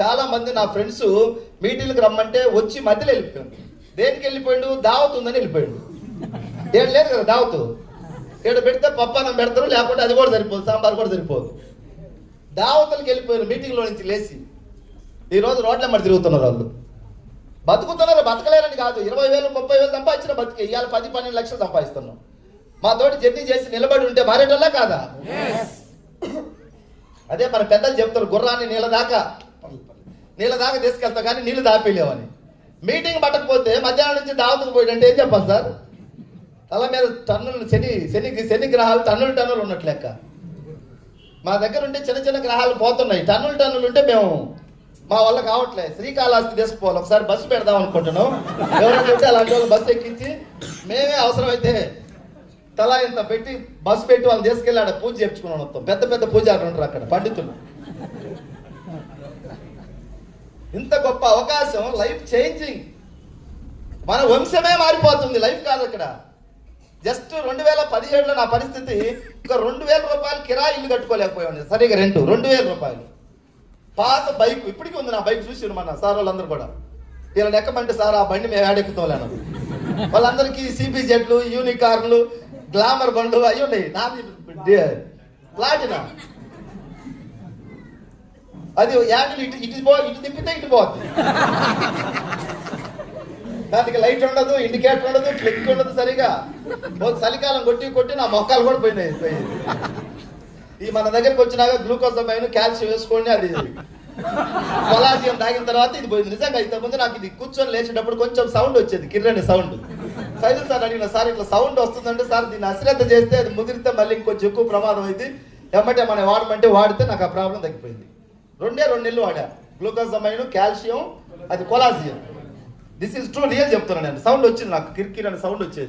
చాలా మంది నా ఫ్రెండ్స్ మీటింగ్కి రమ్మంటే వచ్చి మధ్యలో వెళ్ళిపోయాడు దేనికి వెళ్ళిపోయాడు? దావత్ ఉందని వెళ్ళిపోయాడు. ఏడు లేదు కదా దావతు. ఏడు పెడితే పప్పానం పెడతారు లేకపోతే అది కూడా సరిపోదు సాంబార్ కూడా సరిపోదు. దావతులకి వెళ్ళిపోయారు మీటింగ్లో నుంచి లేచి. ఈ రోజు రోడ్ల మరి తిరుగుతున్నారు వాళ్ళు. బతుకుతున్నారు బతకలేరని కాదు. ఇరవై వేలు ముప్పై వేలు సంపాదించిన బతికే. ఇవాళ పది పన్నెండు లక్షలు సంపాదిస్తున్నాం. మా తోటి జర్నీ చేసి నిలబడి ఉంటే మారేటోళ్ళా కాదా? అదే మన పెద్దలు చెప్తారు గుర్రాన్ని నీళ్ళ దాకా. నీళ్ళ దాకా తీసుకెళ్తాం కానీ నీళ్ళు దాపేలేవని మీటింగ్ పట్టకపోతే మధ్యాహ్నం నుంచి దావతకు పోయాడంటే ఏం చెప్పాలి సార్? తల మీద టన్నులు శని శని శని గ్రహాలు టన్నులు టన్నులు ఉన్నట్లు లెక్క. మా దగ్గర ఉంటే చిన్న చిన్న గ్రహాలు పోతున్నాయి. టన్నులు టన్నులు ఉంటే మేము మా వల్ల కావట్లే. శ్రీకాళహస్తి తీసుకుపోవాలి. ఒకసారి బస్సు పెడదాం అనుకుంటున్నాం. ఎవరైనా అలాంటి వాళ్ళు బస్సు ఎక్కించి మేమే అవసరమైతే తలా ఇంత పెట్టి బస్సు పెట్టి వాళ్ళు తీసుకెళ్ళి ఆడ పూజ చేయించుకున్నాం మొత్తం. పెద్ద పెద్ద పూజారులు ఉంటారు అక్కడ పండితులు. ఇంత గొప్ప అవకాశం లైఫ్ చేంజింగ్ మన వంశమే మారిపోతుంది లైఫ్ కాదు అక్కడ. జస్ట్ రెండు వేల పదిహేడులో నా పరిస్థితి ఒక రెండు వేల రూపాయలు కిరాయి ఇల్లు కట్టుకోలేకపోయాను సరిగా రెండు రెండు వేల రూపాయలు. పాత బైక్ ఇప్పటికీ ఉంది నా బైక్ చూసి మన సార్ వాళ్ళందరూ కూడా. వీళ్ళని ఎక్కమంటే సార్ ఆ బండి మేము ఏడెక్కుతాం వాళ్ళందరికీ సిపి జెట్లు యూనికార్లు గ్లామర్ బండ్లు అవి ఉన్నాయి నాది ప్లాటినా? అది యాంగిల్ ఇటు ఇటు పో ఇటు తిప్పితే ఇటు పోద్ది దానికి లైట్ ఉండదు ఇండికేటర్ ఉండదు క్లిక్ ఉండదు సరిగా. చలికాలం కొట్టి కొట్టి నా మొక్కలు కూడా పోయినాయి పోయింది ఈ మన దగ్గరికి వచ్చినాక గ్లూకోజ్ పైన కాల్షియం వేసుకోండి అది. కొలాజియం తాగిన తర్వాత ఇది పోయింది. నిజంగా ఇంతకుముందు నాకు ఇది కూర్చొని లేచేటప్పుడు కొంచెం సౌండ్ వచ్చేది కిర్రని సౌండ్. సైజు సార్ అడిగిన సార్ ఇట్లా సౌండ్ వస్తుందంటే సార్ దీన్ని అశ్రద్ధ చేస్తే అది ముదిరితే మళ్ళీ ఇంకొంచెం ఎక్కువ ప్రమాదం అయింది ఎమ్మటే మనం వాడమంటే వాడితే నాకు ఆ ప్రాబ్లం తగ్గిపోయింది. రెండే రెండు నెలలు వాడా. గ్లూకోజమైన్ కాల్షియం అది collagen. This is true real చెప్తున్నాను నేను. సౌండ్ వచ్చింది నాకు. కిర్కిర్ అని సౌండ్ వచ్చేది.